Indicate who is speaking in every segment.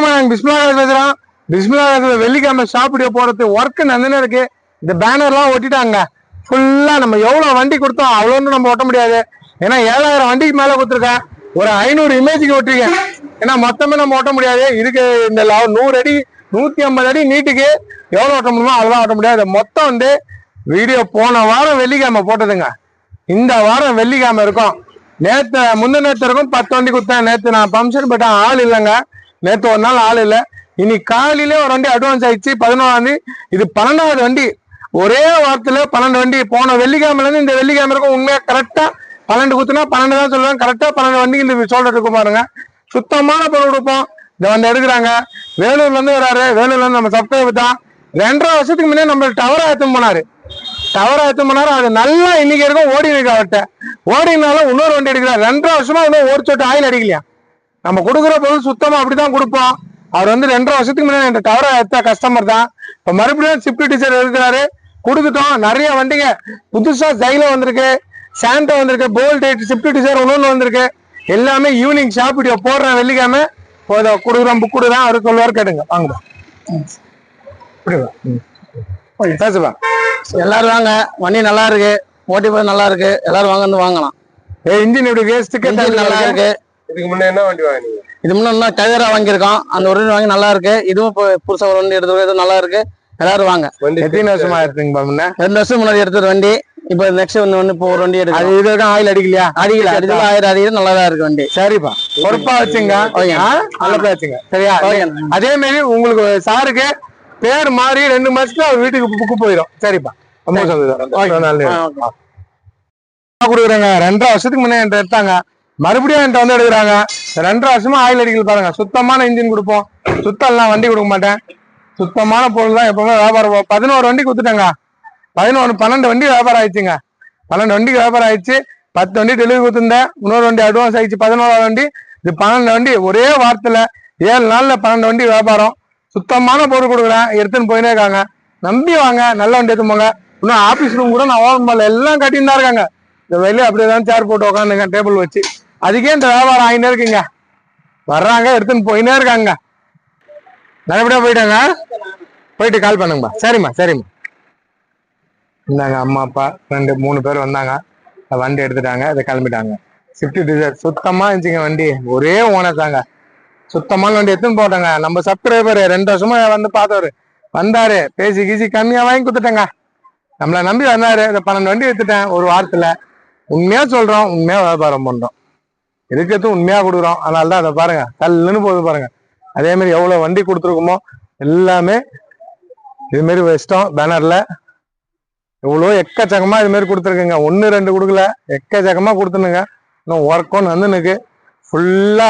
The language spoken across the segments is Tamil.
Speaker 1: வணக்கம் நாங்க? பிஸ்மிலா பேசுறோம். பிஸ்மிலா வெள்ளிக்கிழமை ஷாப் வீடியோ போறது ஒர்க் நந்தனே இருக்கு. இந்த பேனர்லாம் ஒட்டிட்டாங்க. ஃபுல்லா நம்ம எவ்வளவு வண்டி கொடுத்தோம் அவ்வளோன்னு நம்ம ஒட்ட முடியாது. ஏன்னா ஏழாயிரம் வண்டிக்கு மேல கொடுத்துருக்கேன். ஒரு ஐநூறு இமேஜுக்கு ஒட்டிருக்கேன். ஏன்னா மொத்தமே நம்ம ஓட்ட முடியாது. இதுக்கு இந்த லவ் நூறு அடி நூத்தி ஐம்பது அடி நீட்டுக்கு எவ்வளவு ஓட்ட முடியுமோ அவ்வளோதான் ஓட்ட முடியாது. மொத்தம் வந்து வீடியோ போன வாரம் வெள்ளிக்கிழமை போட்டதுங்க. இந்த வாரம் வெள்ளிக்கிழமை இருக்கும். நேத்து முந்தின நேற்று இருக்கும் பத்து வண்டி கொடுத்தேன். நேத்து நான் ஃபங்க்ஷன் போயிட்டேன் ஆள் இல்லைங்க. நேற்று ஒரு நாள் ஆள் இல்லை. இன்னைக்கு காலையிலே ஒரு வண்டி அட்வான்ஸ் ஆயிடுச்சு. பதினோராந்தி இது பன்னெண்டாவது வண்டி. ஒரே வாரத்துல பன்னெண்டு வண்டி. போன வெள்ளிக்கிழமைலேருந்து இந்த வெள்ளிக்கிழமை இருக்கும் கரெக்டாக பன்னெண்டு குத்துனா பன்னெண்டு தான் சொல்லுவேன் கரெக்டாக பன்னெண்டு வண்டிக்கு இந்த சொல்றது இருக்கும் பாருங்க. சுத்தமான பொருள் கொடுப்போம். இந்த வந்து எடுக்கிறாங்க. வேலூர்லேருந்து வராரு. வேலூர்லேருந்து நம்ம சப்ஸ்கிரைபர் தான் ரெண்டரை வருஷத்துக்கு முன்னே நம்ம டவரை ஆயத்தம் போனாரு. டவர் எடுத்துன்னு போனாரு. அது நல்லா இன்னைக்கு இருக்கும் ஓடி இருக்கு அவர்கிட்ட. ஓடினாலும் இன்னொரு வண்டி எடுக்கிறார். ரெண்டரை வருஷமா இன்னும் ஒரு சொட்டு ஆயில் அடிக்கலையா? நம்ம கொடுக்குற பொருள் சுத்தமா அப்படிதான் கொடுப்போம். அவர் வந்து ரெண்டரை வருஷத்துக்கு முன்னாடி இந்த டவரை எடுத்த கஸ்டமர் தான். இப்ப மறுபடியும் சிப்ட் டீச்சர் இருக்கிறாரு கொடுத்துட்டோம். நிறைய வண்டிங்க. புதுசா ஜைலோ வந்திருக்கு. சாண்டோ வந்திருக்கு. போல்ட் சிப்ட் டீச்சர் ஒன்று வந்திருக்கு. எல்லாமே ஈவினிங் ஷாப் வீடியோ போடுறேன் வெள்ளிக்கிழமை. இதை கொடுக்குறோம் புக் கொடுக்குறேன் அவரு சொல்லுவார் கேட்டுங்க. வாங்க. இப்படி வா. ம். ஓகே, பேசுப்பா
Speaker 2: எல்லாரும் வாங்க. வண்டி நல்லா இருக்கு. ஓட்டி போய் நல்லா இருக்கு. எல்லாரும் வாங்க வந்து வாங்கலாம்.
Speaker 1: ஏ இன்ஜின் இப்படி வேஸ்ட்டுக்கு
Speaker 2: நல்லா இருக்கு.
Speaker 3: இதுக்கு முன்ன என்ன வண்டி வாங்கினீங்க?
Speaker 2: இது முன்ன இன்னும் டயரா வாங்கியிருக்கோம். அந்த ஒரு வண்டி வாங்கி நல்லா இருக்கு. இதுவும் இப்போ புதுசா ஒரு வண்டி எடுத்து இது நல்லா இருக்கு. எல்லாரும் வாங்க.
Speaker 3: வண்டி
Speaker 1: எத்தனை வருஷமா இருக்குங்க முன்ன?
Speaker 2: ரெண்டு வருஷம் முன்னாடி எடுத்தது வண்டி. இப்போ நெக்ஸ்ட் ஒன்று வந்து இப்போ ஒரு வண்டி
Speaker 1: அது
Speaker 2: எடுக்கலாம்
Speaker 1: இது வரைக்கும் ஆயில் அடிக்கலையா?
Speaker 2: அடிக்கல. அடிக்கல ஆயிரம் அடிக்கல நல்லா தான் இருக்கு வண்டி.
Speaker 1: சரிப்பா. பொறுப்பா வச்சுங்க? நல்லதா வச்சுங்க. சரியா. அதே மாதிரி உங்களுக்கு சாருக்கு பேர் மாறி ரெண்டு மாசத்துல அவர் வீட்டுக்கு புக்கு போயிடும். சரிப்பா. ரொம்ப சந்தோஷம். கொடுக்குறாங்க ரெண்டரை வருஷத்துக்கு முன்னே என்கிட்ட எடுத்தாங்க. மறுபடியும் என்கிட்ட வந்து எடுக்கிறாங்க. ரெண்டரை வருஷமா ஆயில் அடிக்கல பாருங்க. சுத்தமான இன்ஜின் கொடுப்போம். சுத்தம் எல்லாம் வண்டி கொடுக்க மாட்டேன். சுத்தமான பொருள் தான் எப்பவுமே வியாபாரம் பதினோரு வண்டி கொடுத்துட்டேங்க. பதினொன்று பன்னெண்டு வண்டி வியாபாரம் ஆயிடுச்சுங்க. பன்னெண்டு வண்டிக்கு வியாபாரம் ஆயிடுச்சு. பத்து வண்டி டெலிவரி கொடுத்துருந்தேன். இன்னொரு வண்டி அட்வான்ஸ் ஆயிடுச்சு. பதினோராவது வண்டி. இது பன்னெண்டு வண்டி. ஒரே வாரத்தில் ஏழு நாளில் பன்னெண்டு வண்டி வியாபாரம். சுத்தமான பொருள் கொடுக்குறேன். எடுத்துன்னு போயினே இருக்காங்க. நம்பி வாங்க. நல்ல வண்டி எடுத்து போங்க. இன்னும் ஆஃபீஸ் ரூம் கூட நான் ஓபன் பண்ணல. எல்லாம் கட்டின்னு தான் இருக்காங்க. இந்த வெளியே அப்படியே தான் சேர் போட்டு உட்காந்துங்க டேபிள் வச்சு. அதுக்கே இந்த வியாபாரம் ஆகினே இருக்குங்க. வர்றாங்க எடுத்துன்னு போயினே இருக்காங்க. நல்லபடியா போயிட்டாங்க. போயிட்டு கால் பண்ணுங்கப்பா சரிம்மா சரிம்மா. இந்தாங்க அம்மா அப்பா ரெண்டு மூணு பேர் வந்தாங்க. வண்டி எடுத்துட்டாங்க அதை கிளம்பிட்டாங்க. ஸ்விஃப்ட் டிசைர் சுத்தமா இருந்துச்சுங்க வண்டி. ஒரே ஓனர் தாங்க. சுத்தமான வண்டி எடுத்துன்னு போட்டாங்க. நம்ம சப்ஸ்கிரைபர் ரெண்டு வருஷமா வந்து பார்த்தவரு. வந்தாரு. பேசி கீசி கம்மியா வாங்கி கொடுத்துட்டேங்க. நம்மளை நம்பி வந்தாரு. இந்த பன்னெண்டு வண்டி எடுத்துட்டேன். ஒரு வாரத்துல. உண்மையா சொல்றோம் உண்மையா வியாபாரம் பண்றோம். இருக்கிறதும் உண்மையா கொடுக்குறோம். அதனால தான் அதை பாருங்க. கல்லுன்னு போகுது பாருங்க. அதே மாதிரி எவ்வளவு வண்டி கொடுத்துருக்குமோ எல்லாமே இது மாதிரி வச்சிட்டோம். பேனர்ல எவ்வளோ எக்கச்சக்கமா இது மாதிரி கொடுத்துருக்குங்க. ஒன்று ரெண்டு கொடுக்கல. எக்கச்சக்கமா கொடுத்துனுங்க. இன்னும் ஒர்க்கும் நந்துனுக்கு ஃபுல்லா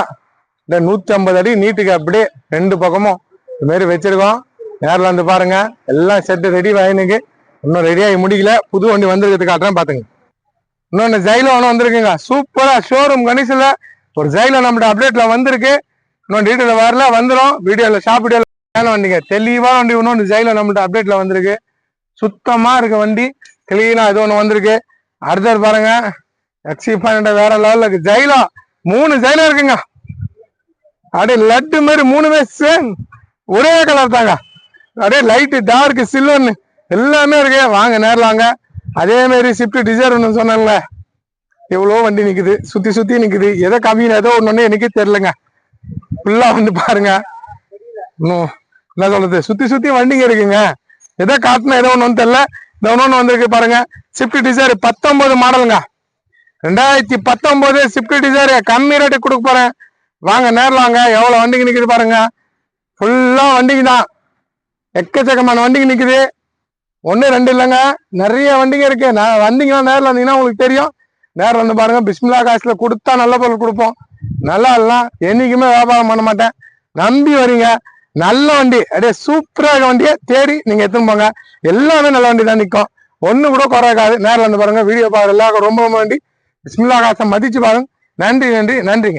Speaker 1: இந்த நூத்தி ஐம்பது அடி நீட்டுக்கு அப்படியே ரெண்டு பக்கமும் இது மாதிரி வச்சிருக்கோம். நேரில் வந்து பாருங்க. எல்லாம் செட்டு ரெடி வாங்கினுக்கு இன்னும் ரெடியாகி முடிக்கல. புது வண்டி வந்திருக்கிறது காட்டுறேன் பாத்துங்க. இன்னொன்று ஜைலோ ஒன்று வந்திருக்குங்க. சூப்பராக ஷோரூம் கணிசில் ஒரு ஜைலோ நம்மளோட அப்டேட்டில் வந்திருக்கு. இன்னொன்று டீட்டெயில் வரல வந்துடும் வீடியோவில் ஷாப் வீடியோவில் வண்டிங்க. தெளிவாக வண்டி இன்னொன்று ஜைலோ நம்மளோட அப்டேட்டில் வந்திருக்கு. சுத்தமாக இருக்க வண்டி கிளீனாக இது ஒன்று வந்திருக்கு. அடுத்தது பாருங்க. எக்ஸி பன்னெண்டு வேற லெவலில் இருக்கு. ஜைலோ மூணு ஜைலோ இருக்குங்க. அப்படியே லட்டு மாதிரி மூணுமே சேம் ஒரே கலர் தாங்க. அப்படியே லைட்டு டார்க்கு சில்வர்னு எல்லாமே இருக்கு. வாங்க நேரில் வாங்க. அதே மாதிரி ஸ்விஃப்ட் டிசைர் ஒன்று சொன்னேன்ல. எவ்வளோ வண்டி நிற்குது சுற்றி சுற்றி நிற்குது எதை கம்மின்னு ஏதோ ஒன்று எனக்கே தெரிலங்க ஃபுல்லாக வந்து பாருங்க. இன்னும் என்ன சொல்றது? சுற்றி சுற்றி வண்டிங்க இருக்குங்க. எதை காட்டினா ஏதோ ஒன்று வந்து தெரில இந்த ஒன்று வந்திருக்கு பாருங்க. ஸ்விஃப்ட் டிசைர் பத்தொம்பது மாடலுங்க. ரெண்டாயிரத்தி பத்தொம்போது ஸ்விஃப்ட் டிசைர் கம்மி ரேட்டு கொடுக்க போகிறேன் வாங்க நேரில் வாங்க. எவ்வளோ வண்டிங்க நிற்குது பாருங்க. ஃபுல்லாக வண்டிங்க தான். எக்கச்சக்கமான வண்டிங்க நிற்குது ஒன்று ரெண்டு இல்லைங்க. நிறைய வண்டிங்க இருக்கு. நான் வந்தீங்கன்னா நேரில் வந்தீங்கன்னா உங்களுக்கு தெரியும். நேரில் வந்து பாருங்க பிஸ்மிலா காசில் கொடுத்தா நல்ல பொருள் கொடுப்போம். நல்லா எல்லாம் என்னைக்குமே வியாபாரம் பண்ண மாட்டேன். நம்பி வரீங்க. நல்ல வண்டி. அப்படியே சூப்பராக வண்டியை தேடி நீங்கள் எடுத்துன்னு போங்க. எல்லாமே நல்ல வண்டி தான் நிற்கும் ஒன்று கூட குறைக்காது நேரில் வந்து பாருங்க வீடியோ பாருங்க எல்லாருக்கும் ரொம்ப ரொம்ப வண்டி பிஸ்மிலா காசை மதிச்சு பாருங்க. நன்றி நன்றி நன்றிங்க.